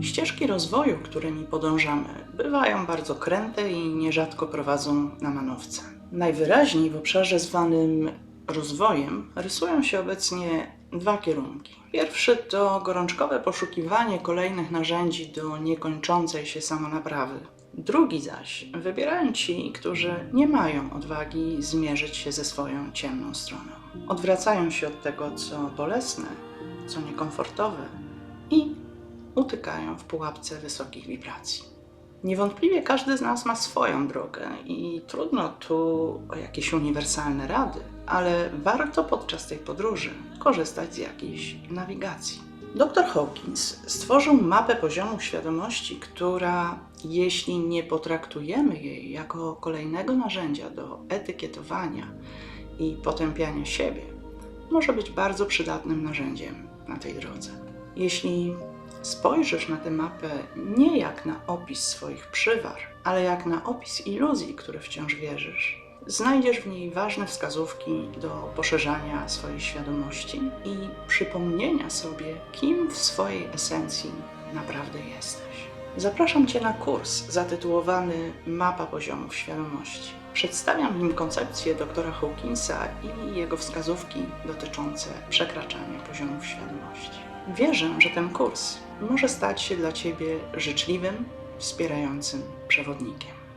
Ścieżki rozwoju, którymi podążamy, bywają bardzo kręte i nierzadko prowadzą na manowce. Najwyraźniej w obszarze zwanym rozwojem rysują się obecnie dwa kierunki. Pierwszy to gorączkowe poszukiwanie kolejnych narzędzi do niekończącej się samonaprawy. Drugi zaś wybierają ci, którzy nie mają odwagi zmierzyć się ze swoją ciemną stroną. Odwracają się od tego, co bolesne, co niekomfortowe utykają w pułapce wysokich wibracji. Niewątpliwie każdy z nas ma swoją drogę i trudno tu o jakieś uniwersalne rady, ale warto podczas tej podróży korzystać z jakiejś nawigacji. Dr Hawkins stworzył mapę poziomu świadomości, która, jeśli nie potraktujemy jej jako kolejnego narzędzia do etykietowania i potępiania siebie, może być bardzo przydatnym narzędziem na tej drodze. Jeśli spojrzysz na tę mapę nie jak na opis swoich przywar, ale jak na opis iluzji, które wciąż wierzysz, znajdziesz w niej ważne wskazówki do poszerzania swojej świadomości i przypomnienia sobie, kim w swojej esencji naprawdę jesteś. Zapraszam Cię na kurs zatytułowany Mapa poziomów świadomości. Przedstawiam w nim koncepcję doktora Hawkinsa i jego wskazówki dotyczące przekraczania poziomów świadomości. Wierzę, że ten kurs może stać się dla Ciebie życzliwym, wspierającym przewodnikiem.